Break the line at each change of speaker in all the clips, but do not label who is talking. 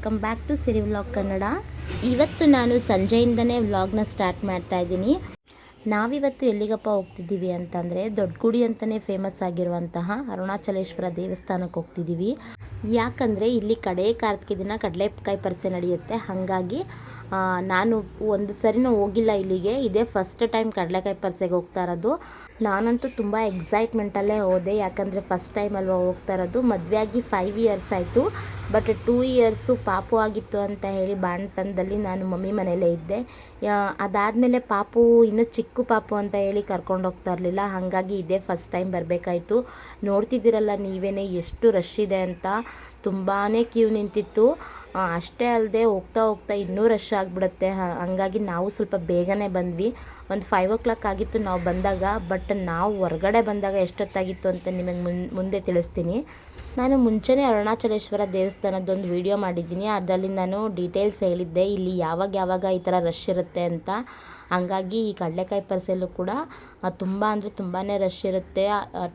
Welcome back to Siri vlog Kannada ಇವತ್ತು ನಾನು ಸಂಜೆಯಿಂದನೇ ವ್ಲಾಗ್ನ ಸ್ಟಾರ್ಟ್ ಮಾಡ್ತಾ ಇದ್ದೀನಿ. ನಾವಿವತ್ತು ಎಲ್ಲಿಗಪ್ಪ ಹೋಗ್ತಿದ್ದೀವಿ ಅಂತಂದರೆ ದೊಡ್ಡಗುಡಿ ಅಂತಲೇ ಫೇಮಸ್ ಆಗಿರುವಂತಹ ಅರುಣಾಚಲೇಶ್ವರ ದೇವಸ್ಥಾನಕ್ಕೆ ಹೋಗ್ತಿದ್ದೀವಿ. ಯಾಕಂದರೆ ಇಲ್ಲಿ ಕಡೆ ಕಾರ್ತಿಕ ದಿನ ಕಡಲೆಕಾಯಿ ಪರಿಸೆ ನಡೆಯುತ್ತೆ. ಹಾಗಾಗಿ ನಾನು ಒಂದು ಸರಿನೂ ಹೋಗಿಲ್ಲ ಇಲ್ಲಿಗೆ. ಇದೇ ಫಸ್ಟ್ ಟೈಮ್ ಕಡಲೆಕಾಯಿ ಪರಿಸೆಗೆ ಹೋಗ್ತಾ ಇರೋದು. ನಾನಂತೂ ತುಂಬ ಎಕ್ಸೈಟ್ಮೆಂಟಲ್ಲೇ ಹೋದೆ. ಯಾಕಂದರೆ ಫಸ್ಟ್ ಟೈಮ್ ಅಲ್ವಾ ಹೋಗ್ತಾ ಇರೋದು. ಮದುವೆಯಾಗಿ ಫೈವ್ ಇಯರ್ಸ್ ಆಯಿತು. ಬಟ್ ಟೂ ಇಯರ್ಸು ಪಾಪು ಆಗಿತ್ತು ಅಂತ ಹೇಳಿ ಬಾಣತನದಲ್ಲಿ ನಾನು ಮಮ್ಮಿ ಮನೆಯಲ್ಲೇ ಇದ್ದೆ. ಅದಾದಮೇಲೆ ಪಾಪು, ಇನ್ನೂ ಚಿಕ್ಕ ಪಾಪು ಅಂತ ಹೇಳಿ ಕರ್ಕೊಂಡು ಹೋಗ್ತಾ ಇರಲಿಲ್ಲ. ಹಾಗಾಗಿ ಇದೇ ಫಸ್ಟ್ ಟೈಮ್ ಬರಬೇಕಾಯ್ತು. ನೋಡ್ತಿದ್ದೀರಲ್ಲ ನೀವೇನೇ ಎಷ್ಟು ರಶ್ ಇದೆ ಅಂತ. ತುಂಬಾ ಕ್ಯೂ ನಿಂತಿತ್ತು. ಅಷ್ಟೇ ಅಲ್ಲದೆ ಹೋಗ್ತಾ ಹೋಗ್ತಾ ಇನ್ನೂ ರಶ್ ಆಗಿಬಿಡುತ್ತೆ. ಹಾಗಾಗಿ ನಾವು ಸ್ವಲ್ಪ ಬೇಗನೆ ಬಂದ್ವಿ. ಒಂದು ಫೈವ್ ಓ ಕ್ಲಾಕ್ ಆಗಿತ್ತು ನಾವು ಬಂದಾಗ. ಬಟ್ ನಾವು ಹೊರಗಡೆ ಬಂದಾಗ ಎಷ್ಟೊತ್ತಾಗಿತ್ತು ಅಂತ ನಿಮಗೆ ಮುಂದೆ ತಿಳಿಸ್ತೀನಿ. ನಾನು ಮುಂಚೆನೇ ಅರುಣಾಚಲೇಶ್ವರ ದೇವಸ್ಥಾನದೊಂದು ವಿಡಿಯೋ ಮಾಡಿದ್ದೀನಿ. ಅದರಲ್ಲಿ ನಾನು ಡೀಟೇಲ್ಸ್ ಹೇಳಿದ್ದೆ. ಇಲ್ಲಿ ಯಾವಾಗ ಯಾವಾಗ ಈ ಥರ ರಶ್ ಇರುತ್ತೆ ಅಂತ. ಹಂಗಾಗಿ ಈ ಕಡಲೆಕಾಯಿ ಪರಿಸೆಲ್ಲೂ ಕೂಡ ತುಂಬ ಅಂದರೆ ತುಂಬಾ ರಶ್ ಇರುತ್ತೆ.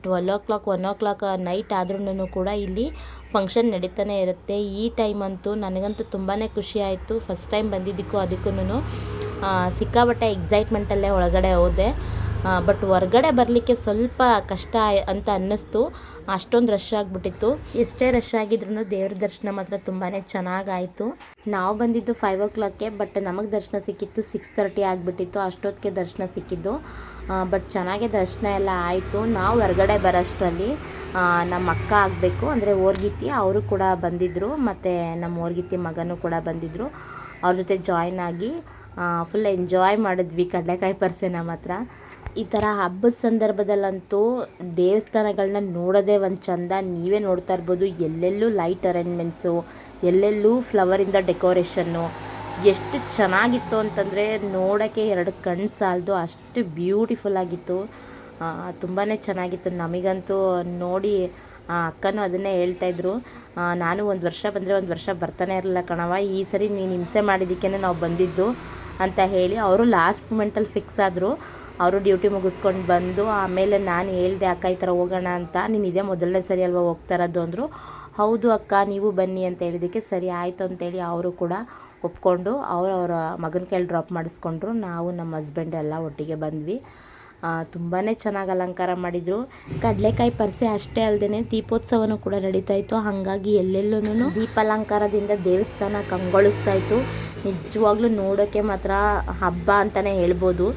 Twelve o'clock one o'clock night ಆದ್ರೂ ಕೂಡ ಇಲ್ಲಿ ಫಂಕ್ಷನ್ ನಡೀತಾನೆ ಇರುತ್ತೆ. ಈ ಟೈಮ್ ಅಂತೂ ನನಗಂತೂ ತುಂಬಾ ಖುಷಿ ಆಯಿತು. ಫಸ್ಟ್ ಟೈಮ್ ಬಂದಿದ್ದಕ್ಕೂ ಅದಕ್ಕೂ ಸಿಕ್ಕಾಬಟ್ಟೆ ಎಕ್ಸೈಟ್ಮೆಂಟಲ್ಲೇ ಒಳಗಡೆ ಹೋದೆ. ಬಟ್ ಹೊರ್ಗಡೆ ಬರಲಿಕ್ಕೆ ಸ್ವಲ್ಪ ಕಷ್ಟ ಅಂತ ಅನ್ನಿಸ್ತು. ಅಷ್ಟೊಂದು ರಶ್ ಆಗಿಬಿಟ್ಟಿತ್ತು. ಎಷ್ಟೇ ರಶ್ ಆಗಿದ್ರು ದೇವ್ರ ದರ್ಶನ ಮಾತ್ರ ತುಂಬಾ ಚೆನ್ನಾಗಾಯಿತು. ನಾವು ಬಂದಿದ್ದು ಫೈವ್ ಓ ಕ್ಲಾಕ್ಗೆ ಬಟ್ ನಮಗೆ ದರ್ಶನ ಸಿಕ್ಕಿತ್ತು ಸಿಕ್ಸ್ ತರ್ಟಿ ಆಗಿಬಿಟ್ಟಿತ್ತು. ಅಷ್ಟೊತ್ತಿಗೆ ದರ್ಶನ ಸಿಕ್ಕಿದ್ದು. ಬಟ್ ಚೆನ್ನಾಗೆ ದರ್ಶನ ಎಲ್ಲ ಆಯಿತು. ನಾವು ಹೊರಗಡೆ ಬರೋಷ್ಟರಲ್ಲಿ ನಮ್ಮ ಅಕ್ಕ ಆಗಬೇಕು. ಅಂದರೆ ಓರ್ಗಿತಿ ಅವರು ಕೂಡ ಬಂದಿದ್ದರು ಮತ್ತು ನಮ್ಮ ಓರ್ಗಿತ್ತಿ ಮಗನೂ ಕೂಡ ಬಂದಿದ್ದರು ಅವ್ರ ಜೊತೆ ಜಾಯ್ನ್ ಆಗಿ ಫುಲ್ ಎಂಜಾಯ್ ಮಾಡಿದ್ವಿ ಕಡಲೆಕಾಯಿ ಪರಿಸೆನ ಮಾತ್ರ. ಈ ಥರ ಹಬ್ಬದ ಸಂದರ್ಭದಲ್ಲಂತೂ ದೇವಸ್ಥಾನಗಳನ್ನ ನೋಡೋದೇ ಒಂದು ಚಂದ. ನೀವೇ ನೋಡ್ತಾ ಇರ್ಬೋದು, ಎಲ್ಲೆಲ್ಲೂ ಲೈಟ್ ಅರೇಂಜ್ಮೆಂಟ್ಸು ಎಲ್ಲೆಲ್ಲೂ ಫ್ಲವರಿಂದ ಡೆಕೋರೇಷನ್ನು ಎಷ್ಟು ಚೆನ್ನಾಗಿತ್ತು ಅಂತಂದರೆ ನೋಡೋಕ್ಕೆ ಎರಡು ಕಣ್ಣು ಸಾಲದು, ಅಷ್ಟು ಬ್ಯೂಟಿಫುಲ್ ಆಗಿತ್ತು. ತುಂಬಾ ಚೆನ್ನಾಗಿತ್ತು. ನಮಗಂತೂ ನೋಡಿ ಆ ಅಕ್ಕನೂ ಅದನ್ನೇ ಹೇಳ್ತಾಯಿದ್ರು ನಾನು ಒಂದು ವರ್ಷ ಬಂದರೆ ಒಂದು ವರ್ಷ ಬರ್ತಾನೆ ಇರಲಿಲ್ಲ ಕಣವ ಈ ಸರಿ ನೀನು ಹಿಂಸೆ ಮಾಡಿದ್ದಕ್ಕೇ ನಾವು ಬಂದಿದ್ದು ಅಂತ ಹೇಳಿ ಅವರು ಲಾಸ್ಟ್ ಮೂಮೆಂಟಲ್ಲಿ ಫಿಕ್ಸ್ ಆದರು. ಅವರು ಡ್ಯೂಟಿ ಮುಗಿಸ್ಕೊಂಡು ಬಂದು ಆಮೇಲೆ ನಾನು ಹೇಳಿದೆ, ಅಕ್ಕ, ಈ ಥರ ಹೋಗೋಣ ಅಂತ. ನೀನು ಇದೇ ಮೊದಲನೇ ಸರಿ ಅಲ್ವಾ ಹೋಗ್ತಾ ಇರೋದು? ಅಂದರು. ಹೌದು ಅಕ್ಕ, ನೀವು ಬನ್ನಿ ಅಂತ ಹೇಳಿದ್ದಕ್ಕೆ ಸರಿ ಆಯಿತು ಅಂತೇಳಿ ಅವರು ಕೂಡ ಒಪ್ಕೊಂಡು ಅವರು ಅವರ ಮಗನ ಕೈಯಲ್ಲಿ ಡ್ರಾಪ್ ಮಾಡಿಸ್ಕೊಂಡ್ರು. ನಾವು ನಮ್ಮ ಹಸ್ಬೆಂಡ್ ಎಲ್ಲ ಒಟ್ಟಿಗೆ ಬಂದ್ವಿ. ತುಂಬಾ ಚೆನ್ನಾಗಿ ಅಲಂಕಾರ ಮಾಡಿದರು. ಕಡಲೆಕಾಯಿ ಪರಿಸೆ ಅಷ್ಟೇ ಅಲ್ಲದೆ ದೀಪೋತ್ಸವನೂ ಕೂಡ ನಡೀತಾ ಇತ್ತು. ಹಾಗಾಗಿ ಎಲ್ಲೆಲ್ಲೂ ದೀಪಾಲಂಕಾರದಿಂದ ದೇವಸ್ಥಾನ ಕಂಗೊಳಿಸ್ತಾ ಇತ್ತು. ನಿಜವಾಗ್ಲೂ ನೋಡೋಕ್ಕೆ ಮಾತ್ರ ಹಬ್ಬ ಅಂತಲೇ ಹೇಳ್ಬೋದು.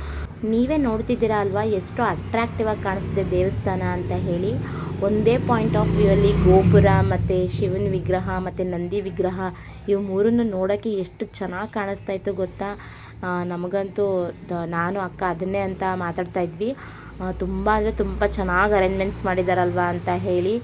ನೀವೇ ನೋಡ್ತಿದ್ದೀರಾ ಅಲ್ವಾ? ಎಷ್ಟು ಅಟ್ರಾಕ್ಟಿವ್ ಆಗಿ ಕಾಣ್ತಿದೆ ದೇವಸ್ಥಾನ ಅಂತ ಹೇಳಿ. ಒಂದೇ ಪಾಯಿಂಟ್ ಆಫ್ ವ್ಯೂ ಅಲ್ಲಿ ಗೋಪುರ ಮತ್ತು ಶಿವನ ವಿಗ್ರಹ ಮತ್ತು ನಂದಿ ವಿಗ್ರಹ ಇವು ಮೂರನ್ನು ನೋಡೋಕ್ಕೆ ಎಷ್ಟು ಚೆನ್ನಾಗಿ ಕಾಣಿಸ್ತಾ ಇತ್ತು ಗೊತ್ತಾ? ನಮಗಂತೂ ನಾನು, ಅಕ್ಕ ಅದನ್ನೇ ಅಂತ ಮಾತಾಡ್ತಾ ಇದ್ವಿ. ತುಂಬ ಅಂದರೆ ತುಂಬ ಚೆನ್ನಾಗಿ ಅರೇಂಜ್ಮೆಂಟ್ಸ್ ಮಾಡಿದಾರಲ್ವಾ ಅಂತ ಹೇಳಿ.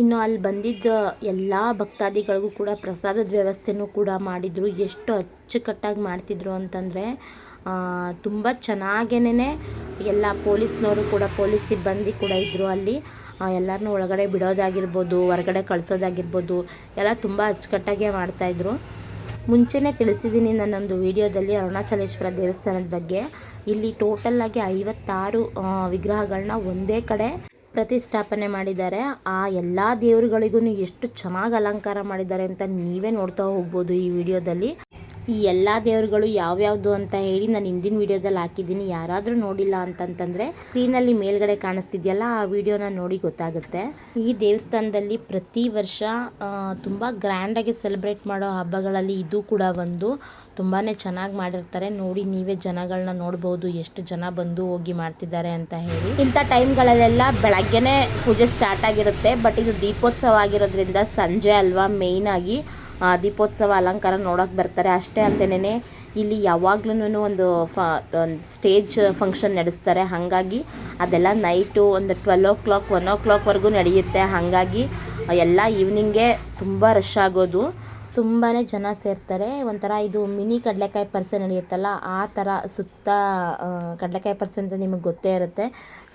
ಇನ್ನು ಅಲ್ಲಿ ಬಂದಿದ್ದ ಎಲ್ಲ ಭಕ್ತಾದಿಗಳಿಗೂ ಕೂಡ ಪ್ರಸಾದದ ವ್ಯವಸ್ಥೆನೂ ಕೂಡ ಮಾಡಿದರು. ಎಷ್ಟು ಅಚ್ಚುಕಟ್ಟಾಗಿ ಮಾಡ್ತಿದ್ರು ಅಂತಂದರೆ ತುಂಬ ಚೆನ್ನಾಗೇನೆ ಎಲ್ಲ ಪೊಲೀಸ್ನವರು ಕೂಡ ಪೊಲೀಸ್ ಸಿಬ್ಬಂದಿ ಕೂಡ ಇದ್ದರು ಅಲ್ಲಿ. ಎಲ್ಲರನ್ನೂ ಒಳಗಡೆ ಬಿಡೋದಾಗಿರ್ಬೋದು ಹೊರಗಡೆ ಕಳಿಸೋದಾಗಿರ್ಬೋದು ಎಲ್ಲ ತುಂಬ ಅಚ್ಚುಕಟ್ಟಾಗೆ ಮಾಡ್ತಾಯಿದ್ರು ಮುಂಚೆನೇ ತಿಳಿಸಿದ್ದೀನಿ ನನ್ನೊಂದು ವಿಡಿಯೋದಲ್ಲಿ ಅರುಣಾಚಲೇಶ್ವರ ದೇವಸ್ಥಾನದ ಬಗ್ಗೆ. ಇಲ್ಲಿ ಟೋಟಲ್ಲಾಗಿ ಐವತ್ತಾರು ಆ, ವಿಗ್ರಹಗಳನ್ನ ಒಂದೇ ಕಡೆ ಪ್ರತಿಷ್ಠಾಪನೆ ಮಾಡಿದ್ದಾರೆ. ಆ ಎಲ್ಲ ದೇವರುಗಳಿಗೂ ಎಷ್ಟು ಚೆನ್ನಾಗಿ ಅಲಂಕಾರ ಮಾಡಿದ್ದಾರೆ ಅಂತ ನೀವೇ ನೋಡ್ತಾ ಹೋಗ್ಬೋದು ಈ ವಿಡಿಯೋದಲ್ಲಿ. ಈ ಎಲ್ಲ ದೇವರುಗಳು ಯಾವ್ಯಾವುದು ಅಂತ ಹೇಳಿ ನಾನು ಹಿಂದಿನ ವಿಡಿಯೋದಲ್ಲಿ ಹಾಕಿದ್ದೀನಿ. ಯಾರಾದರೂ ನೋಡಿಲ್ಲ ಅಂತಂತಂದರೆ ಸ್ಕ್ರೀನಲ್ಲಿ ಮೇಲ್ಗಡೆ ಕಾಣಿಸ್ತಿದೆಯಲ್ಲ, ಆ ವಿಡಿಯೋನ ನೋಡಿ ಗೊತ್ತಾಗುತ್ತೆ. ಈ ದೇವಸ್ಥಾನದಲ್ಲಿ ಪ್ರತಿ ವರ್ಷ ತುಂಬ ಗ್ರ್ಯಾಂಡಾಗಿ ಸೆಲೆಬ್ರೇಟ್ ಮಾಡೋ ಹಬ್ಬಗಳಲ್ಲಿ ಇದು ಕೂಡ ಒಂದು. ತುಂಬಾ ಚೆನ್ನಾಗಿ ಮಾಡಿರ್ತಾರೆ. ನೋಡಿ, ನೀವೇ ಜನಗಳನ್ನ ನೋಡ್ಬೋದು. ಎಷ್ಟು ಜನ ಬಂದು ಹೋಗಿ ಮಾಡ್ತಿದ್ದಾರೆ ಅಂತ ಹೇಳಿ. ಇಂಥ ಟೈಮ್ಗಳಲ್ಲೆಲ್ಲ ಬೆಳಗ್ಗೆನೇ ಪೂಜೆ ಸ್ಟಾರ್ಟ್ ಆಗಿರುತ್ತೆ. ಬಟ್ ಇದು ದೀಪೋತ್ಸವ ಆಗಿರೋದ್ರಿಂದ ಸಂಜೆ ಅಲ್ವಾ ಮೇಯ್ನಾಗಿ ದೀಪೋತ್ಸವ ಅಲಂಕಾರ ನೋಡೋಕೆ ಬರ್ತಾರೆ. ಅಷ್ಟೇ ಅಲ್ಲದೇನೆ ಇಲ್ಲಿ ಯಾವಾಗ್ಲೂ ಒಂದು ಫ ಸ್ಟೇಜ್ ಫಂಕ್ಷನ್ ನಡೆಸ್ತಾರೆ. ಹಾಗಾಗಿ ಅದೆಲ್ಲ ನೈಟು ಒಂದು ಟ್ವೆಲ್ ಓ ಕ್ಲಾಕ್ ಒನ್ ಓ ಕ್ಲಾಕ್ವರೆಗೂ ನಡೆಯುತ್ತೆ. ಹಾಗಾಗಿ ಎಲ್ಲ ಈವ್ನಿಂಗೇ ತುಂಬ ರಶ್ ಆಗೋದು. ತುಂಬಾ ಜನ ಸೇರ್ತಾರೆ. ಒಂಥರ ಇದು ಮಿನಿ ಕಡಲೆಕಾಯಿ ಪರ್ಸೆ ನಡೆಯುತ್ತಲ್ಲ, ಆ ಥರ ಸುತ್ತ ಕಡಲೆಕಾಯಿ ಪರ್ಸೆ ಅಂದರೆ ನಿಮಗೆ ಗೊತ್ತೇ ಇರುತ್ತೆ.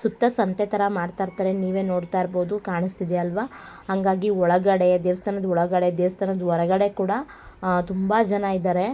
ಸುತ್ತ ಸಂತೆ ಥರ ಮಾಡ್ತಾ ಇರ್ತಾರೆ. ನೀವೇ ನೋಡ್ತಾ ಇರ್ಬೋದು, ಕಾಣಿಸ್ತಿದೆ ಅಲ್ವಾ? ಹಾಗಾಗಿ ಒಳಗಡೆ, ದೇವಸ್ಥಾನದ ಒಳಗಡೆ, ದೇವಸ್ಥಾನದ ಹೊರಗಡೆ ಕೂಡ ತುಂಬ ಜನ ಇದ್ದಾರೆ.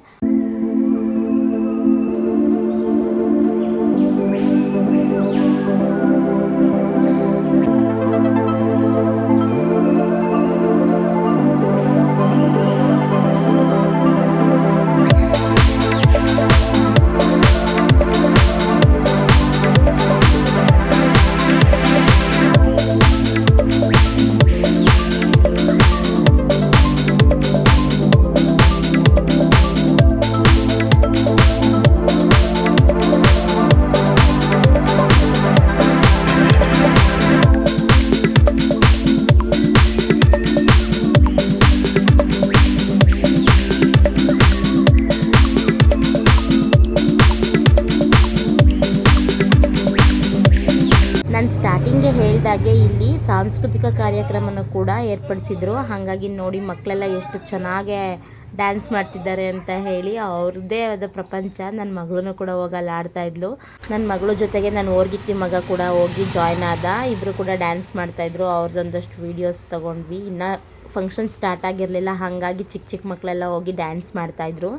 ನಾನು ಸ್ಟಾರ್ಟಿಂಗ್ಗೆ ಹೇಳಿದಾಗೆ ಇಲ್ಲಿ ಸಾಂಸ್ಕೃತಿಕ ಕಾರ್ಯಕ್ರಮನ ಕೂಡ ಏರ್ಪಡಿಸಿದ್ರು. ಹಾಗಾಗಿ ನೋಡಿ ಮಕ್ಕಳೆಲ್ಲ ಎಷ್ಟು ಚೆನ್ನಾಗಿ ಡ್ಯಾನ್ಸ್ ಮಾಡ್ತಿದ್ದಾರೆ ಅಂತ ಹೇಳಿ ಅವ್ರದ್ದೇ ಆದ ಪ್ರಪಂಚ. ನನ್ನ ಮಗಳೂ ಕೂಡ ಹೋಗಿ ಅಲ್ಲಿ ಆಡ್ತಾ ಇದ್ಲು. ನನ್ನ ಮಗಳ ಜೊತೆಗೆ ನಾನು ಓರ್ಗಿತ್ತಿ ಮಗ ಕೂಡ ಹೋಗಿ ಜಾಯ್ನ್ ಆದ. ಇಬ್ಬರು ಕೂಡ ಡ್ಯಾನ್ಸ್ ಮಾಡ್ತಾಯಿದ್ರು ಅವ್ರದ್ದೊಂದಷ್ಟು ವೀಡಿಯೋಸ್ ತೊಗೊಂಡ್ವಿ. ಇನ್ನು ಫಂಕ್ಷನ್ ಸ್ಟಾರ್ಟ್ ಆಗಿರಲಿಲ್ಲ. ಹಾಗಾಗಿ ಚಿಕ್ಕ ಚಿಕ್ಕ ಮಕ್ಕಳೆಲ್ಲ ಹೋಗಿ ಡ್ಯಾನ್ಸ್ ಮಾಡ್ತಾಯಿದ್ರು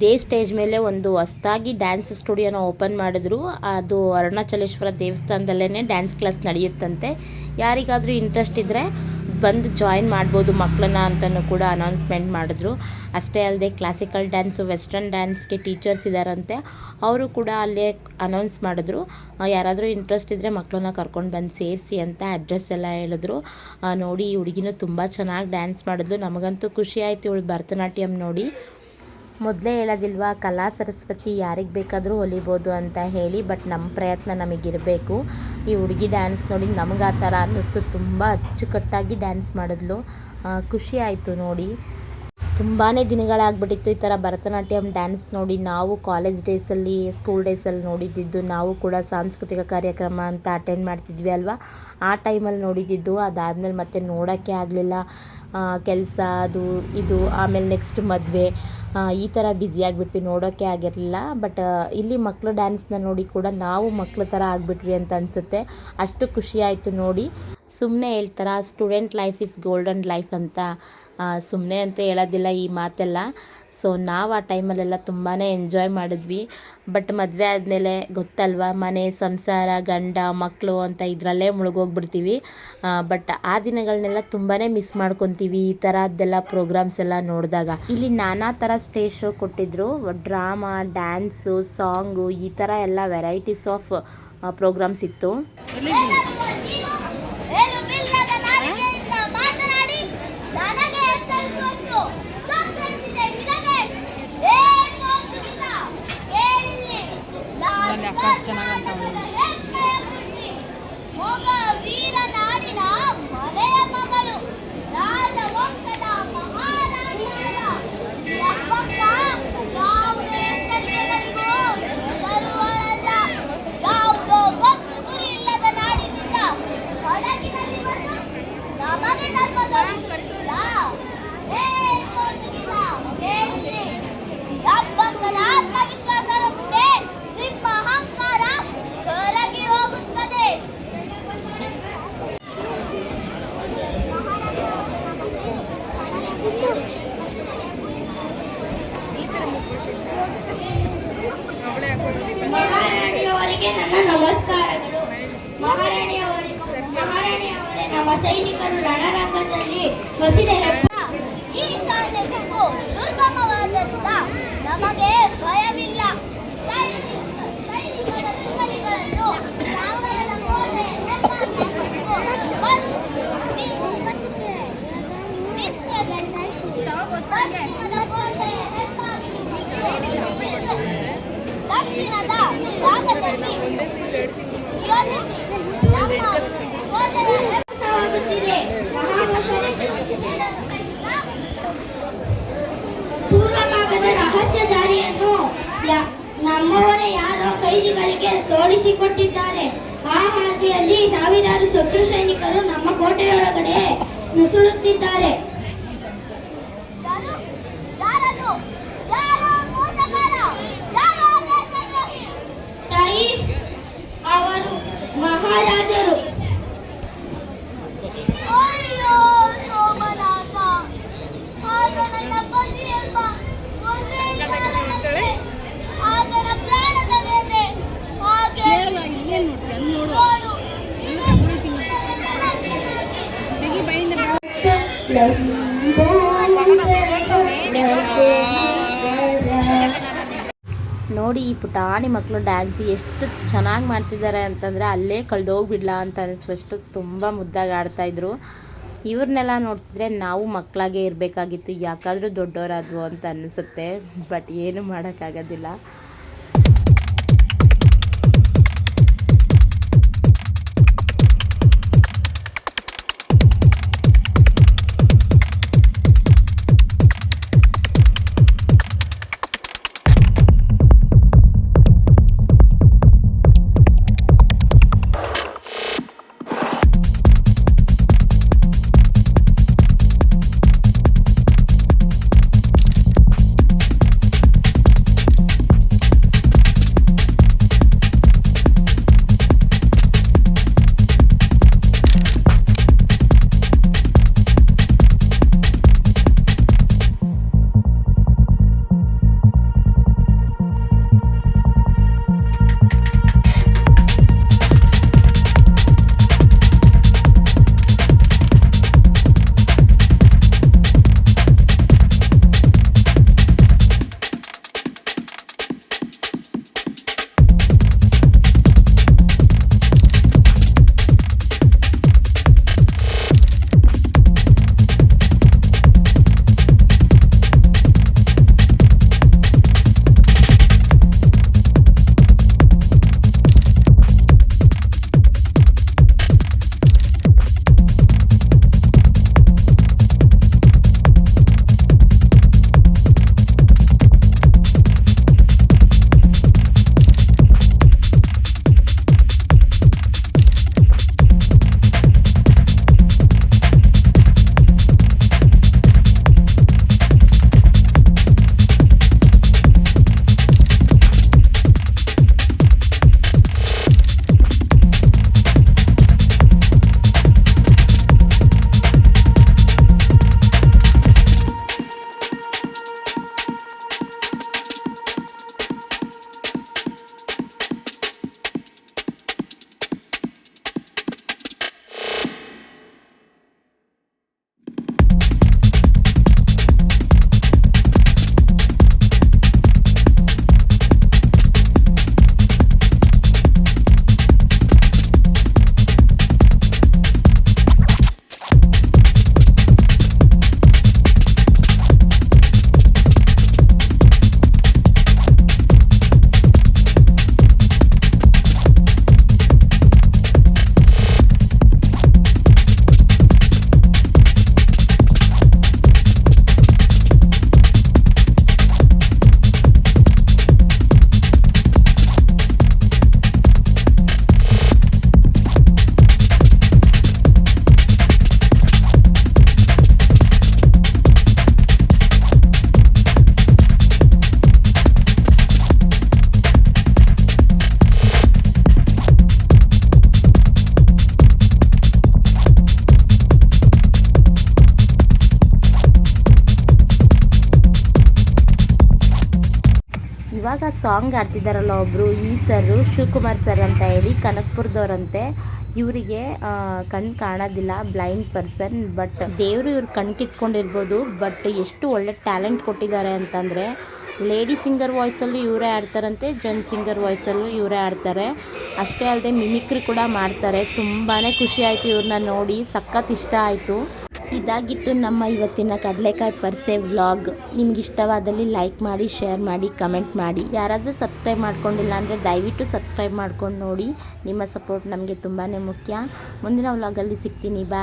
ಇದೇ ಸ್ಟೇಜ್ ಮೇಲೆ ಒಂದು ಹೊಸ್ದಾಗಿ ಡ್ಯಾನ್ಸ್ ಸ್ಟುಡಿಯೋನ ಓಪನ್ ಮಾಡಿದ್ರು. ಅದು ಅರುಣಾಚಲೇಶ್ವರ ದೇವಸ್ಥಾನದಲ್ಲೇ ಡ್ಯಾನ್ಸ್ ಕ್ಲಾಸ್ ನಡೆಯುತ್ತಂತೆ. ಯಾರಿಗಾದರೂ ಇಂಟ್ರೆಸ್ಟ್ ಇದ್ದರೆ ಬಂದು ಜಾಯಿನ್ ಮಾಡ್ಬೋದು ಮಕ್ಕಳನ್ನ ಅಂತಲೂ ಕೂಡ ಅನೌನ್ಸ್ಮೆಂಟ್ ಮಾಡಿದ್ರು. ಅಷ್ಟೇ ಅಲ್ಲದೆ ಕ್ಲಾಸಿಕಲ್ ಡ್ಯಾನ್ಸು ವೆಸ್ಟರ್ನ್ ಡ್ಯಾನ್ಸ್ಗೆ ಟೀಚರ್ಸ್ ಇದ್ದಾರಂತೆ ಅವರು ಕೂಡ ಅಲ್ಲೇ ಅನೌನ್ಸ್ ಮಾಡಿದ್ರು. ಯಾರಾದರೂ ಇಂಟ್ರೆಸ್ಟ್ ಇದ್ದರೆ ಮಕ್ಕಳನ್ನ ಕರ್ಕೊಂಡು ಬಂದು ಸೇರಿಸಿ ಅಂತ ಅಡ್ರೆಸ್ ಎಲ್ಲ ಹೇಳಿದ್ರು. ನೋಡಿ, ಈ ಹುಡುಗಿನೂ ತುಂಬ ಚೆನ್ನಾಗಿ ಡ್ಯಾನ್ಸ್ ಮಾಡಿದ್ಲು. ನಮಗಂತೂ ಖುಷಿ ಆಯಿತು ಇವಳು ಭರತನಾಟ್ಯಂ ನೋಡಿ. ಮೊದಲೇ ಹೇಳೋದಿಲ್ವಾ, ಕಲಾ ಸರಸ್ವತಿ ಯಾರಿಗೆ ಬೇಕಾದರೂ ಹೊಲಿಬೋದು ಅಂತ ಹೇಳಿ, ಬಟ್ ನಮ್ಮ ಪ್ರಯತ್ನ ನಮಗಿರಬೇಕು. ಈ ಹುಡುಗಿ ಡ್ಯಾನ್ಸ್ ನೋಡಿ ನಮಗೆ ಆ ಥರ ಅನ್ನಿಸ್ತು. ತುಂಬ ಅಚ್ಚುಕಟ್ಟಾಗಿ ಡ್ಯಾನ್ಸ್ ಮಾಡಿದ್ಲು. ಖುಷಿ ಆಯಿತು ನೋಡಿ. ತುಂಬಾ ದಿನಗಳಾಗ್ಬಿಟ್ಟಿತ್ತು ಈ ಥರ ಭರತನಾಟ್ಯಂ ಡ್ಯಾನ್ಸ್ ನೋಡಿ. ನಾವು ಕಾಲೇಜ್ ಡೇಸಲ್ಲಿ, ಸ್ಕೂಲ್ ಡೇಸಲ್ಲಿ ನೋಡಿದ್ದಿದ್ದು, ನಾವು ಕೂಡ ಸಾಂಸ್ಕೃತಿಕ ಕಾರ್ಯಕ್ರಮ ಅಂತ ಅಟೆಂಡ್ ಮಾಡ್ತಿದ್ವಿ ಅಲ್ವಾ? ಆ ಟೈಮಲ್ಲಿ ನೋಡಿದ್ದಿದ್ದು. ಅದಾದಮೇಲೆ ಮತ್ತೆ ನೋಡೋಕ್ಕೆ ಆಗಲಿಲ್ಲ. ಕೆಲಸ, ಅದು, ಇದು, ಆಮೇಲೆ ನೆಕ್ಸ್ಟ್ ಮದುವೆ ಈ ಥರ ಬ್ಯುಸಿಯಾಗಿಬಿಟ್ವಿ ನೋಡೋಕ್ಕೆ ಆಗಿರಲಿಲ್ಲ. ಬಟ್ ಇಲ್ಲಿ ಮಕ್ಕಳು ಡ್ಯಾನ್ಸ್ನ ನೋಡಿ ಕೂಡ ನಾವು ಮಕ್ಕಳ ಥರ ಆಗಿಬಿಟ್ವಿ ಅಂತ ಅನಿಸುತ್ತೆ. ಅಷ್ಟು ಖುಷಿ ಆಯಿತು ನೋಡಿ. ಸುಮ್ಮನೆ ಹೇಳ್ತಾರ student life is golden life ಅಂತ. ಸುಮ್ಮನೆ ಅಂತ ಹೇಳೋದಿಲ್ಲ ಈ ಮಾತೆಲ್ಲ. ಸೊ ನಾವು ಆ ಟೈಮಲ್ಲೆಲ್ಲ ತುಂಬಾ ಎಂಜಾಯ್ ಮಾಡಿದ್ವಿ. ಬಟ್ ಮದುವೆ ಆದಮೇಲೆ ಗೊತ್ತಲ್ವ, ಮನೆ, ಸಂಸಾರ, ಗಂಡ ಮಕ್ಕಳು ಅಂತ ಇದರಲ್ಲೇ ಮುಳುಗೋಗ್ಬಿಡ್ತೀವಿ. ಬಟ್ ಆ ದಿನಗಳನ್ನೆಲ್ಲ ತುಂಬಾ ಮಿಸ್ ಮಾಡ್ಕೊತೀವಿ ಈ ಥರದ್ದೆಲ್ಲ ಪ್ರೋಗ್ರಾಮ್ಸ್ ಎಲ್ಲ ನೋಡಿದಾಗ. ಇಲ್ಲಿ ನಾನಾ ಥರ ಸ್ಟೇಜ್ ಶೋ ಕೊಟ್ಟಿದ್ರು. ಡ್ರಾಮಾ ಡ್ಯಾನ್ಸು ಸಾಂಗು ಈ ಥರ ಎಲ್ಲ ವೆರೈಟೀಸ್ ಆಫ್ ಪ್ರೋಗ್ರಾಮ್ಸ್ ಇತ್ತು.
ನಾನು ಹೆಮ್ಮೆಯ
ಮಹಾರಾಣಿಯವರಿಗೆ ನನ್ನ ನಮಸ್ಕಾರಗಳು. ಮಹಾರಾಣಿಯವರಿಗೆ ಮಹಾರಾಣಿಯವರೇ ನಮ್ಮ ಸೈನಿಕರು ರಣರಂಗದಲ್ಲಿ ಹೊಸಿದ
ಈ ಸಾಧ್ಯಕ್ಕೂ ದುರ್ಗಮವಾದದ್ದ ನಮಗೆ ಭಯವಿಲ್ಲ. Okay.
ಪೂರ್ವ ಭಾಗದ ರಹಸ್ಯ ದಾರಿಯನ್ನು ನಮ್ಮವರೇ ಯಾರೋ ಕೈದಿಗಳಿಗೆ ತೋರಿಸಿಕೊಟ್ಟಿದ್ದಾರೆ ಆ ಹಾದಿಯಲ್ಲಿ ಸಾವಿರಾರು ಶತ್ರು ಸೈನಿಕರು ನಮ್ಮ ಕೋಟೆಯೊಳಗಡೆ ನುಸುಳುತ್ತಿದ್ದಾರೆ.
महाराज ಪುಟಾಣಿ ಮಕ್ಕಳು ಡ್ಯಾನ್ಸ್ ಎಷ್ಟು ಚೆನ್ನಾಗಿ ಮಾಡ್ತಿದ್ದಾರೆ ಅಂತಂದರೆ ಅಲ್ಲೇ ಕಳೆದೋಗ್ಬಿಡ್ಲಾ ಅಂತ ಅನಿಸುವಷ್ಟು ತುಂಬ ಮುದ್ದಾಗಿ ಆಡ್ತಾಯಿದ್ರು ಇವ್ರನ್ನೆಲ್ಲ ನೋಡ್ತಿದ್ರೆ ನಾವು ಮಕ್ಕಳಾಗೆ ಇರಬೇಕಾಗಿತ್ತು. ಯಾಕಾದರೂ ದೊಡ್ಡವರಾದ್ವು ಅಂತ ಅನಿಸುತ್ತೆ. ಬಟ್ ಏನು ಮಾಡೋಕ್ಕಾಗೋದಿಲ್ಲ. ಸಾಂಗ್ ಆಡ್ತಿದ್ದಾರಲ್ಲ ಒಬ್ಬರು ಈ ಸರ್ ಶಿವಕುಮಾರ್ ಸರ್ ಅಂತ ಹೇಳಿ ಕನಕ್ಪುರದವ್ರಂತೆ. ಇವರಿಗೆ ಕಣ್ಣು ಕಾಣೋದಿಲ್ಲ, ಬ್ಲೈಂಡ್ ಪರ್ಸನ್, ಬಟ್ ದೇವರು ಇವ್ರ ಕಣ್ಣು ಕಿತ್ಕೊಂಡಿರ್ಬೋದು, ಬಟ್ ಎಷ್ಟು ಒಳ್ಳೆ ಟ್ಯಾಲೆಂಟ್ ಕೊಟ್ಟಿದ್ದಾರೆ ಅಂತಂದರೆ, ಲೇಡಿ ಸಿಂಗರ್ ವಾಯ್ಸಲ್ಲೂ ಇವರೇ ಆಡ್ತಾರಂತೆ ಜನ್ ಸಿಂಗರ್ ವಾಯ್ಸಲ್ಲೂ ಇವರೇ ಆಡ್ತಾರೆ. ಅಷ್ಟೇ ಅಲ್ಲದೆ ಮಿಮಿಕ್ರಿ ಕೂಡ ಮಾಡ್ತಾರೆ. ತುಂಬಾ ಖುಷಿ ಆಯಿತು ಇವ್ರನ್ನ ನೋಡಿ, ಸಖತ್ ಇಷ್ಟ ಆಯಿತು. ಇದಾಗಿತ್ತು ನಮ್ಮ ಇವತ್ತಿನ ಕಡಲೆಕಾಯಿ ಪರ್ಸೆ ವ್ಲಾಗ್. ನಿಮ್ಗೆ ಇಷ್ಟವಾದಲ್ಲಿ ಲೈಕ್ ಮಾಡಿ ಶೇರ್ ಮಾಡಿ ಕಮೆಂಟ್ ಮಾಡಿ. ಯಾರಾದರೂ ಸಬ್ಸ್ಕ್ರೈಬ್ ಮಾಡ್ಕೊಂಡಿಲ್ಲ ಅಂದರೆ ದಯವಿಟ್ಟು ಸಬ್ಸ್ಕ್ರೈಬ್ ಮಾಡ್ಕೊಂಡು ನೋಡಿ. ನಿಮ್ಮ ಸಪೋರ್ಟ್ ನಮಗೆ ತುಂಬಾ ಮುಖ್ಯ. ಮುಂದಿನ ವ್ಲಾಗಲ್ಲಿ ಸಿಗ್ತೀನಿ. ಬಾಯ್